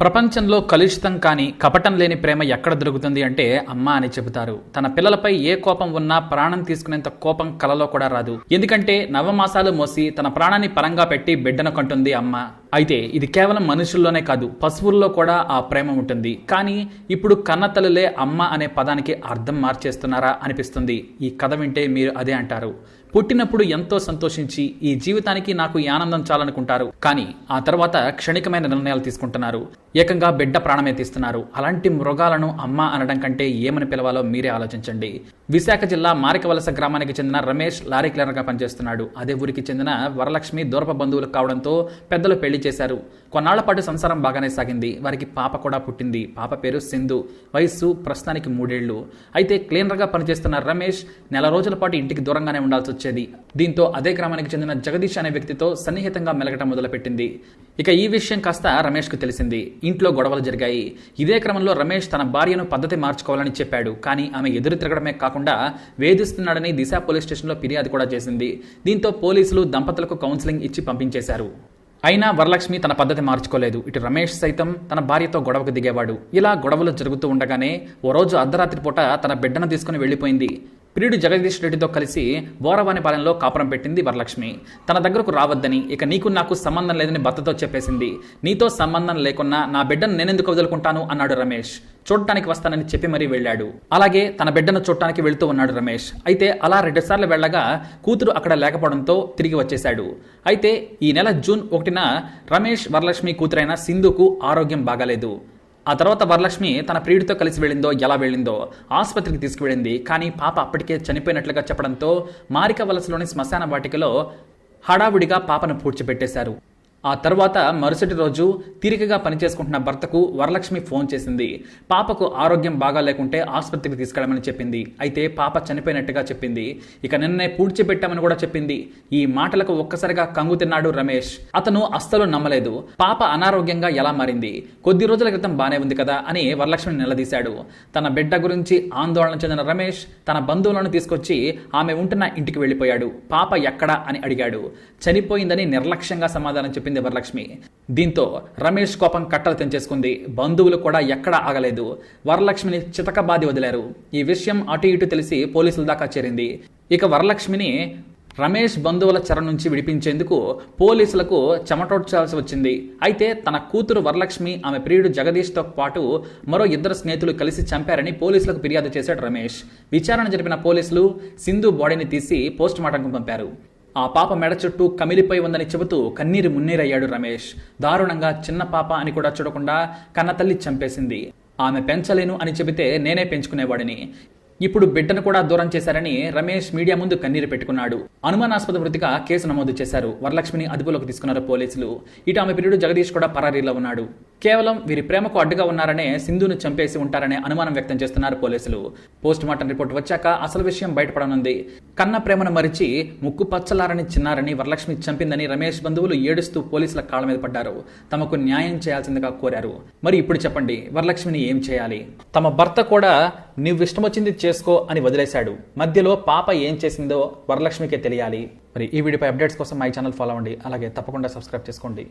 ప్రపంచంలో కలుషితం కాని కపటం లేని ప్రేమ ఎక్కడ దొరుకుతుంది అంటే అమ్మ అని చెబుతారు. తన పిల్లలపై ఏ కోపం ఉన్నా ప్రాణం తీసుకునేంత కోపం కలలో కూడా రాదు. ఎందుకంటే నవమాసాలు మోసి తన ప్రాణాన్ని పరంగా పెట్టి బిడ్డను కంటుంది అమ్మ. అయితే ఇది కేవలం మనుషుల్లోనే కాదు పశువుల్లో కూడా ఆ ప్రేమ ఉంటుంది. కానీ ఇప్పుడు కన్నతల్లులే అమ్మ అనే పదానికి అర్థం మార్చేస్తున్నారా అనిపిస్తుంది. ఈ కథ వింటే మీరు అదే అంటారు. పుట్టినప్పుడు ఎంతో సంతోషించి ఈ జీవితానికి నాకు ఈ ఆనందం చాలనుకుంటారు. కానీ ఆ తర్వాత క్షణికమైన నిర్ణయాలు తీసుకుంటున్నారు. ఏకంగా బిడ్డ ప్రాణమే తీస్తున్నారు. అలాంటి మృగాలను అమ్మ అనడం కంటే ఏమని పిలవాలో మీరే ఆలోచించండి. విశాఖ జిల్లా మారికవలస గ్రామానికి చెందిన రమేష్ లారీ క్లీనర్గా పనిచేస్తున్నాడు. అదే ఊరికి చెందిన వరలక్ష్మి దూరప బంధువులు కావడంతో పెద్దలు పెళ్ళి చేశారు. కొన్నాళ్ళ పాటు సంసారం బాగానే సాగింది. వారికి పాప కూడా పుట్టింది. పాప పేరు సింధు. వయస్సు ప్రస్తుతానికి మూడేళ్ళు. అయితే క్లీనర్గా పనిచేస్తున్న రమేష్ నెల రోజుల పాటు ఇంటికి దూరంగానే ఉండాల్సి వచ్చింది దీంతో అదే గ్రామానికి చెందిన జగదీష్ అనే వ్యక్తితో సన్నిహితంగా మెలగటం మొదలుపెట్టింది. ఇక ఈ విషయం కాస్త రమేష్కు తెలిసింది. ఇంట్లో గొడవలు జరిగాయి. ఇదే క్రమంలో రమేష్ తన భార్యను పద్ధతి మార్చుకోవాలని చెప్పాడు. కానీ ఆమె ఎదురు తిరగడమే కాకుండా వేధిస్తున్నాడని దిశ పోలీస్ స్టేషన్లో ఫిర్యాదు కూడా చేసింది. దీంతో పోలీసులు దంపతులకు కౌన్సిలింగ్ ఇచ్చి పంపించేశారు. అయినా వరలక్ష్మి తన పద్ధతి మార్చుకోలేదు. ఇటు రమేష్ సైతం తన భార్యతో గొడవకు దిగేవాడు. ఇలా గొడవలు జరుగుతూ ఉండగానే ఓ రోజు అర్ధరాత్రి పూట తన బిడ్డను తీసుకుని వెళ్ళిపోయింది. ప్రియుడు జగదీష్ రెడ్డితో కలిసి బోరవానిపాలెంలో కాపురం పెట్టింది వరలక్ష్మి. తన దగ్గరకు రావద్దని ఇక నీకు నాకు సంబంధం లేదని భర్తతో చెప్పేసింది. నీతో సంబంధం లేకున్నా నా బిడ్డను నేనెందుకు వదులుకుంటాను? అన్నాడు రమేష్. చూడటానికి వస్తానని చెప్పి మరీ వెళ్ళాడు. అలాగే తన బిడ్డను చూడటానికి వెళుతూ ఉన్నాడు రమేష్. అయితే అలా రెండుసార్లు వెళ్ళగా కూతురు అక్కడ లేకపోవడంతో తిరిగి వచ్చేశాడు. అయితే ఈ నెల జూన్ ఒకటిన రమేష్ వరలక్ష్మి కూతురైన సింధుకు ఆరోగ్యం బాగాలేదు. ఆ తర్వాత వరలక్ష్మి తన ప్రియుడితో కలిసి వెళ్ళిందో ఎలా వెళ్ళిందో ఆసుపత్రికి తీసుకువెళ్ళింది. కానీ పాప అప్పటికే చనిపోయినట్లుగా చెప్పడంతో మారిక వలసలోని శ్మశాన వాటికలో హడావుడిగా పాపను పూడ్చిపెట్టేశారు. ఆ తర్వాత మరుసటి రోజు తీరికగా పనిచేసుకుంటున్న భర్తకు వరలక్ష్మి ఫోన్ చేసింది. పాపకు ఆరోగ్యం బాగా లేకుంటే ఆసుపత్రికి తీసుకెళ్ళమని చెప్పింది. అయితే పాప చనిపోయినట్టుగా చెప్పింది. ఇక నిన్నే పూడ్చిపెట్టామని కూడా చెప్పింది. ఈ మాటలకు ఒక్కసారిగా కంగు తిన్నాడు రమేష్. అతను అస్సలు నమ్మలేదు. పాప అనారోగ్యంగా ఎలా మారింది? కొద్ది రోజుల క్రితం బానే ఉంది కదా అని వరలక్ష్మిని నిలదీశాడు. తన బిడ్డ గురించి ఆందోళన చెందిన రమేష్ తన బంధువులను తీసుకొచ్చి ఆమె ఉంటున్న ఇంటికి వెళ్ళిపోయాడు. పాప ఎక్కడా అని అడిగాడు. చనిపోయిందని నిర్లక్ష్యంగా సమాధానం చెప్పింది వరలక్ష్మి దీంతో రమేష్ కోపం కట్టలు తెంచేసుకుంది. బంధువులు కూడా ఎక్కడా ఆగలేదు. వరలక్ష్మిని చితకబాది వదిలారు. ఈ విషయం అటు ఇటు తెలిసి పోలీసుల దాకా చేరింది. ఇక వరలక్ష్మిని రమేష్ బంధువుల చెర నుంచి విడిపించేందుకు పోలీసులకు చెమటోడ్చాల్సి వచ్చింది. అయితే తన కూతురు వరలక్ష్మి ఆమె ప్రియుడు జగదీష్తో పాటు మరో ఇద్దరు స్నేహితులు కలిసి చంపారని పోలీసులకు ఫిర్యాదు చేశాడు రమేష్. విచారణ జరిపిన పోలీసులు సింధు బాడీని తీసి పోస్టుమార్టంకు పంపారు. ఆ పాప మెడ చుట్టూ కమిలిపోయి ఉందని చెబుతూ కన్నీరు మున్నీరయ్యాడు రమేష్. దారుణంగా చిన్న పాప అని కూడా చూడకుండా కన్నతల్లి చంపేసింది. ఆమె పెంచలేను అని చెబితే నేనే పెంచుకునేవాడిని. ఇప్పుడు బిడ్డను కూడా దూరం చేశారని రమేష్ మీడియా ముందు కన్నీరు పెట్టుకున్నాడు. అనుమానాస్పద వృత్తిగా కేసు నమోదు చేశారు. వరలక్ష్మిని అదుపులోకి తీసుకున్నారు పోలీసులు. ఇటు ఆమె పిల్లడు జగదీష్ కూడా పరారీలో ఉన్నాడు. కేవలం వీరి ప్రేమకు అడ్డుగా ఉన్నారనే సింధును చంపేసి ఉంటారనే అనుమానం వ్యక్తం చేస్తున్నారు పోలీసులు. పోస్ట్ మార్టం రిపోర్ట్ వచ్చాక అసలు విషయం బయటపడనుంది. కన్న ప్రేమను మరిచి ముక్కు పచ్చలారని చిన్నారని వరలక్ష్మి చంపిందని రమేష్ బంధువులు ఏడుస్తూ పోలీసుల కాళ్ళ మీద పడ్డారు. తమకు న్యాయం చేయాల్సిందిగా కోరారు. మరి ఇప్పుడు చెప్పండి వరలక్ష్మిని ఏం చేయాలి? తమ భర్త కూడా నువ్వు ఇష్టం వచ్చింది చేసుకో అని వదిలేశాడు. మధ్యలో పాప ఏం చేసిందో వరలక్ష్మికే తెలియాలి. మరి ఈ వీడియోపై అప్డేట్స్ కోసం మై ఛానల్ ఫాలో అవ్వండి. అలాగే తప్పకుండా సబ్స్క్రైబ్ చేసుకోండి.